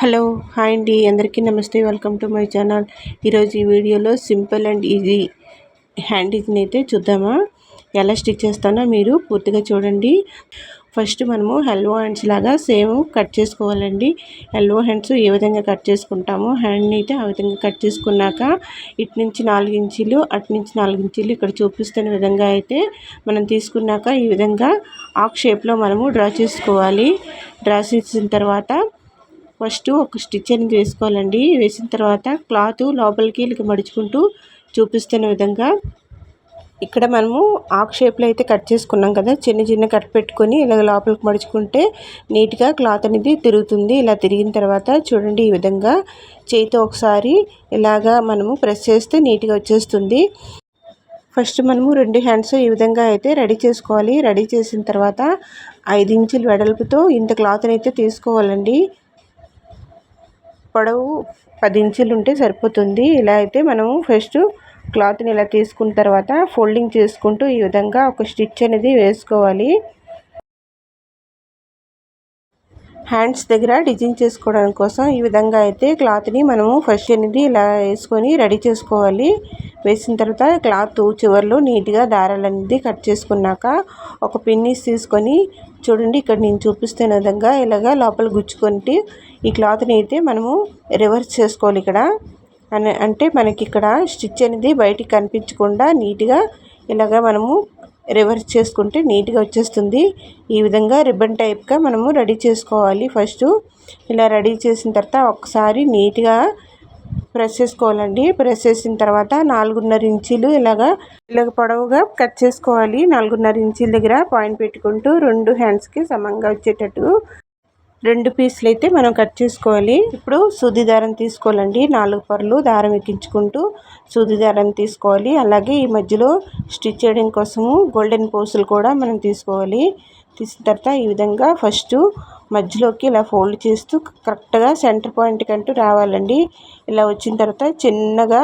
Hello hi అండి. అందరికీ నమస్తే. Welcome to my channel. ఈరోజు ఈ వీడియోలో సింపుల్ అండ్ ఈజీ హ్యాండ్ ఇజ్ని అయితే చూద్దామా? ఎలా స్టిచ్ చేస్తానో మీరు పూర్తిగా చూడండి. ఫస్ట్ మనము హెల్వో హ్యాండ్స్ లాగా సేమ్ కట్ చేసుకోవాలండి. హెల్వో హ్యాండ్స్ ఏ విధంగా కట్ చేసుకుంటామో హ్యాండ్ని అయితే ఆ విధంగా కట్ చేసుకున్నాక ఇటు నుంచి నాలుగు ఇంచీలు అటు నుంచి నాలుగు ఇంచీలు ఇక్కడ చూపిస్తున్న విధంగా అయితే మనం తీసుకున్నాక ఈ విధంగా ఆక్ షేప్లో మనము డ్రా చేసుకోవాలి. డ్రా చేసిన తర్వాత ఫస్ట్ ఒక స్టిచ్ అనేది వేసుకోవాలండి. వేసిన తర్వాత క్లాత్ లోపలికి ఇలా మడుచుకుంటూ చూపిస్తున్న విధంగా ఇక్కడ మనము ఆకు షేప్లో అయితే కట్ చేసుకున్నాం కదా చిన్న చిన్న కట్ పెట్టుకొని ఇలా లోపలికి మడుచుకుంటే నీట్గా క్లాత్ అనేది తిరుగుతుంది. ఇలా తిరిగిన తర్వాత చూడండి ఈ విధంగా చేతితో ఒకసారి ఇలాగా మనము ప్రెస్ చేస్తే నీట్గా వచ్చేస్తుంది. ఫస్ట్ మనము రెండు హ్యాండ్స్ ఈ విధంగా అయితే రెడీ చేసుకోవాలి. రెడీ చేసిన తర్వాత ఐదు ఇంచుల వెడల్పుతో ఇంత క్లాత్ని అయితే తీసుకోవాలండి. పొడవు. పది ఇంచులు ఉంటే సరిపోతుంది. ఇలా అయితే మనము ఫస్ట్ క్లాత్ని ఇలా తీసుకున్న తర్వాత ఫోల్డింగ్ చేసుకుంటూ ఈ విధంగా ఒక స్టిచ్ అనేది వేసుకోవాలి. హ్యాండ్స్ దగ్గర డిజైన్ చేసుకోవడం కోసం ఈ విధంగా అయితే క్లాత్ని మనము ఫస్ట్ అనేది ఇలా వేసుకొని రెడీ చేసుకోవాలి. వేసిన తర్వాత క్లాత్ చివర్లో నీట్గా దారాలు అనేది కట్ చేసుకున్నాక ఒక పిన్నీస్ తీసుకొని చూడండి ఇక్కడ నేను చూపిస్తున్న విధంగా ఇలాగా లోపల గుచ్చుకొని ఈ క్లాత్ని అయితే మనము రివర్స్ చేసుకోవాలి ఇక్కడ. అని అంటే మనకి ఇక్కడ స్టిచ్ అనేది బయటికి కనిపించకుండా నీట్గా ఇలాగ మనము రివర్స్ చేసుకుంటే నీట్గా వచ్చేస్తుంది. ఈ విధంగా రిబ్బన్ టైప్గా మనము రెడీ చేసుకోవాలి ఫస్ట్. ఇలా రెడీ చేసిన తర్వాత ఒకసారి నీట్గా ప్రెస్ చేసుకోవాలండి. ప్రెస్ చేసిన తర్వాత నాలుగున్నర ఇంచీలు ఇలాగా ఇలాగ పొడవుగా కట్ చేసుకోవాలి. నాలుగున్నర ఇంచీల దగ్గర పాయింట్ పెట్టుకుంటూ రెండు హ్యాండ్స్కి సమంగా వచ్చేటట్టు రెండు పీసులు అయితే మనం కట్ చేసుకోవాలి. ఇప్పుడు సూది దారం తీసుకోవాలండి. నాలుగు పర్లు దారం ఎక్కించుకుంటూ సూది దారం తీసుకోవాలి. అలాగే ఈ మధ్యలో స్టిచ్ చేయడం కోసము గోల్డెన్ పోసులు కూడా మనం తీసుకోవాలి. తీసిన తర్వాత ఈ విధంగా ఫస్ట్ మధ్యలోకి ఇలా ఫోల్డ్ చేస్తూ కరెక్ట్గా సెంటర్ పాయింట్కి అంటూ రావాలండి. ఇలా వచ్చిన తర్వాత చిన్నగా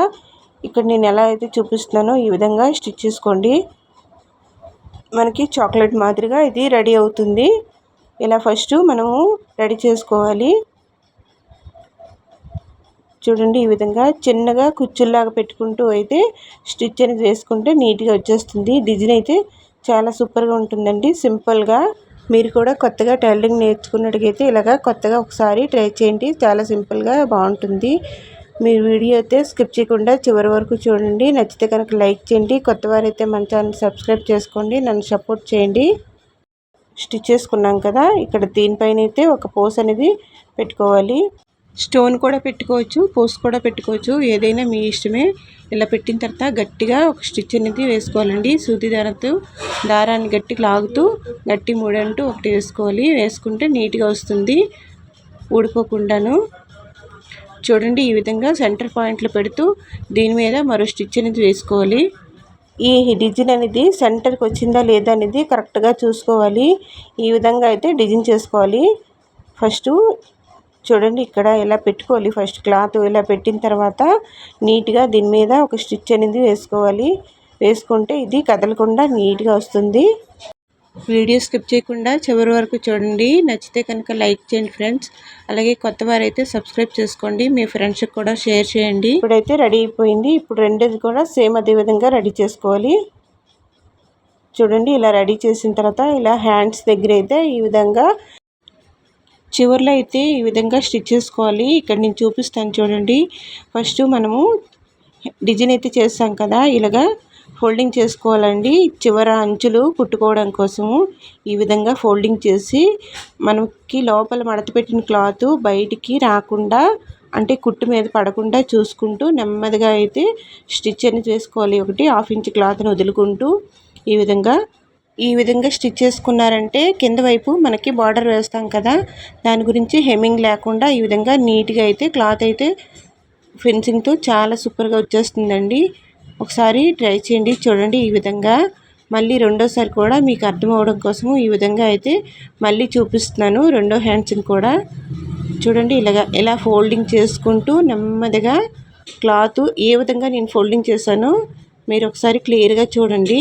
ఇక్కడ నేను ఎలా అయితే చూపిస్తున్నానో ఈ విధంగా స్టిచ్ చేసుకోండి. మనకి చాక్లెట్ మాదిరిగా ఇది రెడీ అవుతుంది. ఇలా ఫస్ట్ మనము రెడీ చేసుకోవాలి. చూడండి ఈ విధంగా చిన్నగా కుచ్చుల్లాగా పెట్టుకుంటూ అయితే స్టిచ్ అనేది వేసుకుంటే నీట్గా వచ్చేస్తుంది. డిజైన్ అయితే చాలా సూపర్గా ఉంటుందండి. సింపుల్గా మీరు కూడా కొత్తగా టైలరింగ్ నేర్చుకున్నట్టుగైతే ఇలాగా కొత్తగా ఒకసారి ట్రై చేయండి. చాలా సింపుల్గా బాగుంటుంది. మీరు వీడియో అయితే స్కిప్ చేయకుండా చివరి వరకు చూడండి. నచ్చితే కనుక లైక్ చేయండి. కొత్త వారైతే మన ఛానల్ సబ్స్క్రైబ్ చేసుకోండి. నన్ను సపోర్ట్ చేయండి. స్టిచ్ చేసుకున్నాం కదా ఇక్కడ దీనిపైన అయితే ఒక పోస్ అనేది పెట్టుకోవాలి. స్టోన్ కూడా పెట్టుకోవచ్చు పోస్ కూడా పెట్టుకోవచ్చు ఏదైనా మీ ఇష్టమే. ఇలా పెట్టిన తర్వాత గట్టిగా ఒక స్టిచ్ అనేది వేసుకోవాలండి. సూది దారంతో దారాన్ని గట్టిగా లాగుతూ గట్టి మూడంటూ ఒకటి వేసుకోవాలి. వేసుకుంటే నీట్గా వస్తుంది ఊడిపోకుండాను. చూడండి ఈ విధంగా సెంటర్ పాయింట్లు పెడుతూ దీని మీద మరో స్టిచ్ అనేది వేసుకోవాలి. ఈ డిజైన్ అనేది సెంటర్కి వచ్చిందా లేదా అనేది కరెక్ట్గా చూసుకోవాలి. ఈ విధంగా అయితే డిజైన్ చేసుకోవాలి. ఫస్ట్ చూడండి ఇక్కడ ఇలా పెట్టుకోవాలి. ఫస్ట్ క్లాత్ ఇలా పెట్టిన తర్వాత నీట్గా దీని మీద ఒక స్టిచ్ అనేది వేసుకోవాలి. వేసుకుంటే ఇది కదలకుండా నీట్గా వస్తుంది. వీడియో స్కిప్ చేయకుండా చివరి వరకు చూడండి. నచ్చితే కనుక లైక్ చేయండి ఫ్రెండ్స్. అలాగే కొత్త వారైతే సబ్స్క్రైబ్ చేసుకోండి. మీ ఫ్రెండ్స్కి కూడా షేర్ చేయండి. ఇప్పుడైతే రెడీ అయిపోయింది. ఇప్పుడు రెండేది కూడా సేమ్ అదే విధంగా రెడీ చేసుకోవాలి. చూడండి ఇలా రెడీ చేసిన తర్వాత ఇలా హ్యాండ్స్ దగ్గర అయితే ఈ విధంగా చివరిలో అయితే ఈ విధంగా స్టిచ్ చేసుకోవాలి. ఇక్కడ నేను చూపిస్తాను చూడండి. ఫస్ట్ మనము డిజైన్ అయితే చేస్తాం కదా. ఇలాగా ఫోల్డింగ్ చేసుకోవాలండి. చివర అంచులు కుట్టుకోవడం కోసము ఈ విధంగా ఫోల్డింగ్ చేసి మనకి లోపల మడత పెట్టిన క్లాత్ బయటికి రాకుండా అంటే కుట్టు మీద పడకుండా చూసుకుంటూ నెమ్మదిగా అయితే స్టిచ్ అనేది చేసుకోవాలి. ఒకటి హాఫ్ ఇంచ్ క్లాత్ని వదులుకుంటూ ఈ విధంగా ఈ విధంగా స్టిచ్ చేసుకున్నారంటే కింద వైపు మనకి బార్డర్ వేస్తాం కదా దాని గురించి హెమ్మింగ్ లేకుండా ఈ విధంగా నీట్గా అయితే క్లాత్ అయితే ఫెన్సింగ్తో చాలా సూపర్గా వచ్చేస్తుందండి. ఒకసారి ట్రై చేయండి చూడండి ఈ విధంగా. మళ్ళీ రెండోసారి కూడా మీకు అర్థం అవడం కోసము ఈ విధంగా అయితే మళ్ళీ చూపిస్తున్నాను రెండో హ్యాండ్స్ని కూడా. చూడండి ఇలాగా ఇలా ఫోల్డింగ్ చేసుకుంటూ నెమ్మదిగా క్లాత్ ఏ విధంగా నేను ఫోల్డింగ్ చేశానో మీరు ఒకసారి క్లియర్గా చూడండి.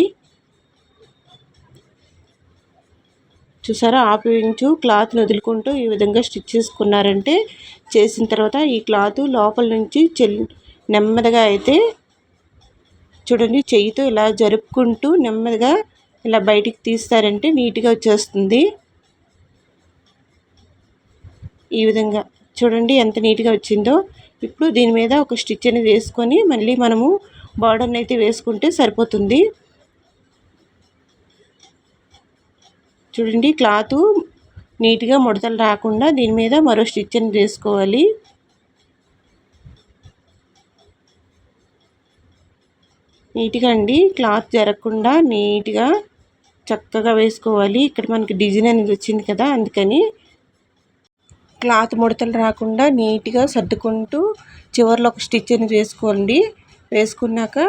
చూసారా హాఫ్ ఇంచు క్లాత్ని వదులుకుంటూ ఈ విధంగా స్టిచ్ చేసుకున్నారంటే చేసిన తర్వాత ఈ క్లాత్ లోపల నుంచి చెల్ నెమ్మదిగా అయితే చూడండి చెయ్యితో ఇలా జరుపుకుంటూ నెమ్మదిగా ఇలా బయటికి తీస్తారంటే నీట్గా వచ్చేస్తుంది. ఈ విధంగా చూడండి ఎంత నీట్గా వచ్చిందో. ఇప్పుడు దీని మీద ఒక స్టిచ్ అనేది వేసుకొని మళ్ళీ మనము బార్డర్ని అయితే వేసుకుంటే సరిపోతుంది. చూడండి క్లాత్ నీట్గా ముడతలు రాకుండా దీని మీద మరో స్టిచ్ అనేది వేసుకోవాలి. నీట్గా అండి. క్లాత్ జరగకుండా నీట్గా చక్కగా వేసుకోవాలి. ఇక్కడ మనకి డిజైన్ అనేది వచ్చింది కదా అందుకని. క్లాత్ ముడతలు రాకుండా నీట్గా సర్దుకుంటూ చివరిలో ఒక స్టిచ్ అనేది వేసుకోండి. వేసుకున్నాక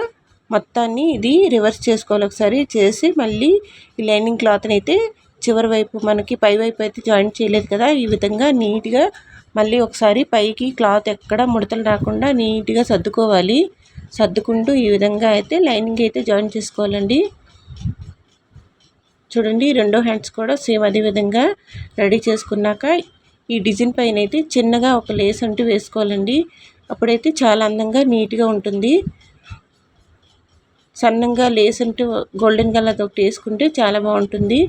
మొత్తాన్ని ఇది రివర్స్ చేసుకోవాలి ఒకసారి. చేసి మళ్ళీ ఈ లైనింగ్ క్లాత్ని అయితే చివరి వైపు మనకి పై వైపు అయితే జాయిన్ చేయలేదు కదా ఈ విధంగా నీట్గా మళ్ళీ ఒకసారి పైకి క్లాత్ ఎక్కడ ముడతలు రాకుండా నీట్గా సర్దుకోవాలి. సర్దుకుంటూ ఈ విధంగా అయితే లైనింగ్ అయితే జాయిన్ చేసుకోవాలండి. చూడండి రెండో హ్యాండ్స్ కూడా సేమ్ అదే విధంగా రెడీ చేసుకున్నాక ఈ డిజైన్ పైన అయితే చిన్నగా ఒక లేస్ అంటూ వేసుకోవాలండి. అప్పుడైతే చాలా అందంగా నీట్గా ఉంటుంది. సన్నంగా లేస్ అంటూ గోల్డెన్ కలర్ ఒకటి వేసుకుంటే చాలా బాగుంటుంది.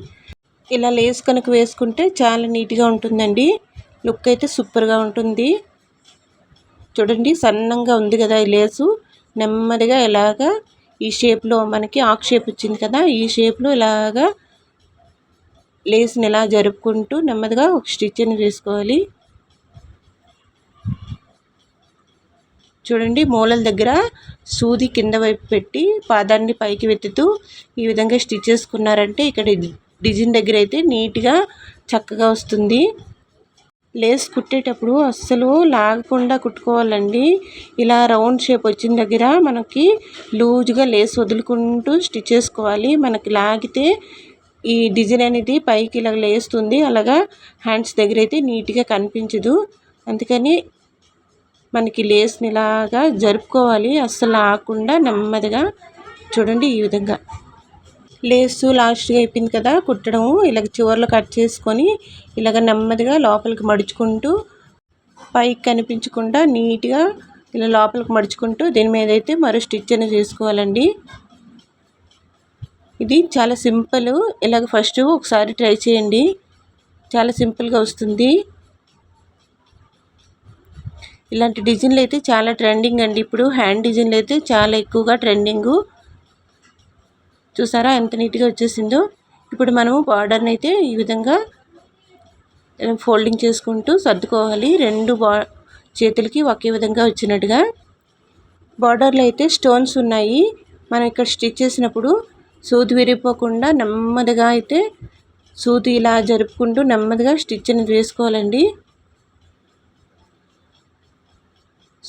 ఇలా లేస్ కనుక వేసుకుంటే చాలా నీట్గా ఉంటుందండి. లుక్ అయితే సూపర్గా ఉంటుంది. చూడండి సన్నంగా ఉంది కదా ఈ లేసు. నెమ్మదిగా ఇలాగ ఈ షేప్లో మనకి ఆక్ షేప్ వచ్చింది కదా ఈ షేప్లో ఇలాగా లేస్ని ఇలా జరుపుకుంటూ నెమ్మదిగా ఒక స్టిచ్ని వేసుకోవాలి చూడండి మూలల దగ్గర సూది కింద వైపు పెట్టి పాదాన్ని పైకి వెతుతూ ఈ విధంగా స్టిచ్ చేసుకున్నారంటే ఇక్కడ డిజైన్ దగ్గర అయితే నీట్గా చక్కగా వస్తుంది. లేస్ కుట్టేటప్పుడు అస్సలు లాగకుండా కుట్టుకోవాలండి. ఇలా రౌండ్ షేప్ వచ్చిన దగ్గర మనకి లూజ్గా లేస్ వదులుకుంటూ స్టిచ్ చేసుకోవాలి. మనకి లాగితే ఈ డిజైన్ అనేది పైకి ఇలా లేస్తుంది. అలాగా హ్యాండ్స్ దగ్గర అయితే నీట్గా కనిపించదు. అందుకని మనకి లేస్ని ఇలాగా జరుపుకోవాలి. అస్సలు ఆకుండా నెమ్మదిగా చూడండి ఈ విధంగా. లేసు లాస్ట్గా అయిపోయింది కదా కుట్టడం ఇలాగ చివర్లో కట్ చేసుకొని ఇలాగ నెమ్మదిగా లోపలికి మడుచుకుంటూ పైకి కనిపించకుండా నీట్గా ఇలా లోపలికి మడుచుకుంటూ దీని మీద అయితే మరో స్టిచ్ అనేది చేసుకోవాలండి. ఇది చాలా సింపుల్. ఇలాగ ఫస్ట్ ఒకసారి ట్రై చేయండి. చాలా సింపుల్గా వస్తుంది. ఇలాంటి డిజైన్లు అయితే చాలా ట్రెండింగ్ అండి. ఇప్పుడు హ్యాండ్ డిజైన్లు అయితే చాలా ఎక్కువగా ట్రెండింగు. చూసారా ఎంత నీట్గా వచ్చేసిందో? ఇప్పుడు మనము బార్డర్ని అయితే ఈ విధంగా ఫోల్డింగ్ చేసుకుంటూ సర్దుకోవాలి. రెండు బా చేతులకి ఒకే విధంగా వచ్చినట్టుగా. బార్డర్లో అయితే స్టోన్స్ ఉన్నాయి. మనం ఇక్కడ స్టిచ్ చేసినప్పుడు సూది విరిగిపోకుండా నెమ్మదిగా అయితే సూది ఇలా జరుపుకుంటూ నెమ్మదిగా స్టిచ్ అనేది వేసుకోవాలండి.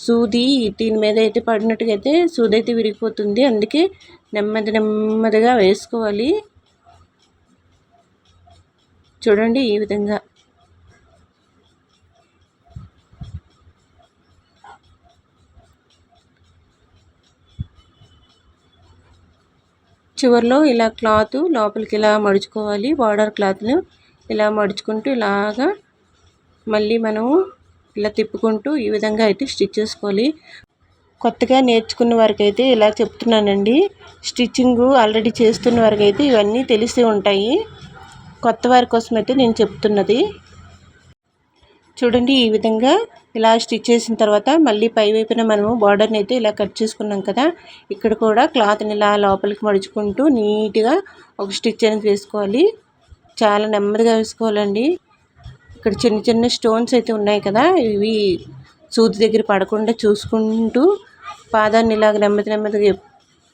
సూది దీని మీద అయితే పడినట్టుగా అయితే సూది అయితే విరిగిపోతుంది. అందుకే నెమ్మది నెమ్మదిగా వేసుకోవాలి. చూడండి ఈ విధంగా. చివరిలో ఇలా క్లాత్ లోపలికి ఇలా మడుచుకోవాలి. బార్డర్ క్లాత్ను ఇలా మడుచుకుంటూ ఇలాగా మళ్ళీ మనము ఇలా తిప్పుకుంటూ ఈ విధంగా అయితే స్టిచ్ చేసుకోవాలి. కొత్తగా నేర్చుకున్న వారికి అయితే ఇలా చెప్తున్నానండి. స్టిచ్చింగ్ ఆల్రెడీ చేస్తున్న వారికి అయితే ఇవన్నీ తెలిసి ఉంటాయి. కొత్త వారి కోసం అయితే నేను చెప్తున్నది. చూడండి ఈ విధంగా ఇలా స్టిచ్ చేసిన తర్వాత మళ్ళీ పై వైపున మనము బార్డర్ని అయితే ఇలా కట్ చేసుకున్నాం కదా. ఇక్కడ కూడా క్లాత్ని ఇలా లోపలికి మడుచుకుంటూ నీట్గా ఒక స్టిచ్ అనేది వేసుకోవాలి. చాలా నెమ్మదిగా వేసుకోవాలండి. ఇక్కడ చిన్న చిన్న స్టోన్స్ అయితే ఉన్నాయి కదా ఇవి సూది దగ్గర పడకుండా చూసుకుంటూ పాదాన్ని ఇలాగ నెమ్మది నెమ్మదిగా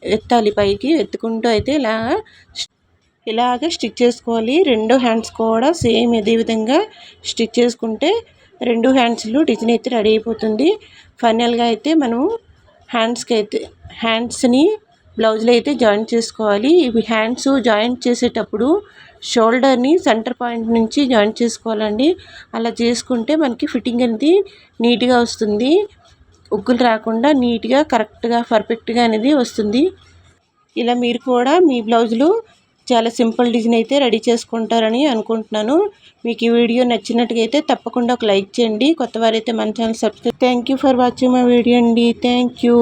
ఎత్తాలి పైకి ఎత్తుకుంటూ అయితే ఇలా ఇలాగే స్టిచ్ చేసుకోవాలి. రెండు హ్యాండ్స్ కూడా సేమ్ ఇదే విధంగా స్టిచ్ చేసుకుంటే రెండు హ్యాండ్స్లో డిజైన్ అయితే రెడీ అయిపోతుంది. ఫైనల్గా అయితే మనం హ్యాండ్స్కి అయితే హ్యాండ్స్ని బ్లౌజ్లో అయితే జాయింట్ చేసుకోవాలి. ఇవి హ్యాండ్స్ జాయింట్ చేసేటప్పుడు షోల్డర్ని సెంటర్ పాయింట్ నుంచి జాయింట్ చేసుకోవాలండి. అలా చేసుకుంటే మనకి ఫిట్టింగ్ అనేది నీట్గా వస్తుంది. ఉగ్గులు రాకుండా నీట్గా కరెక్ట్గా పర్ఫెక్ట్గా అనేది వస్తుంది. ఇలా మీరు కూడా మీ బ్లౌజులు చాలా సింపుల్ డిజైన్ అయితే రెడీ చేసుకుంటారని అనుకుంటున్నాను. మీకు ఈ వీడియో నచ్చినట్టుగా అయితే తప్పకుండా ఒక లైక్ చేయండి. కొత్త వారైతే మన channel subscribe thank you for watching my video అండి. Thank you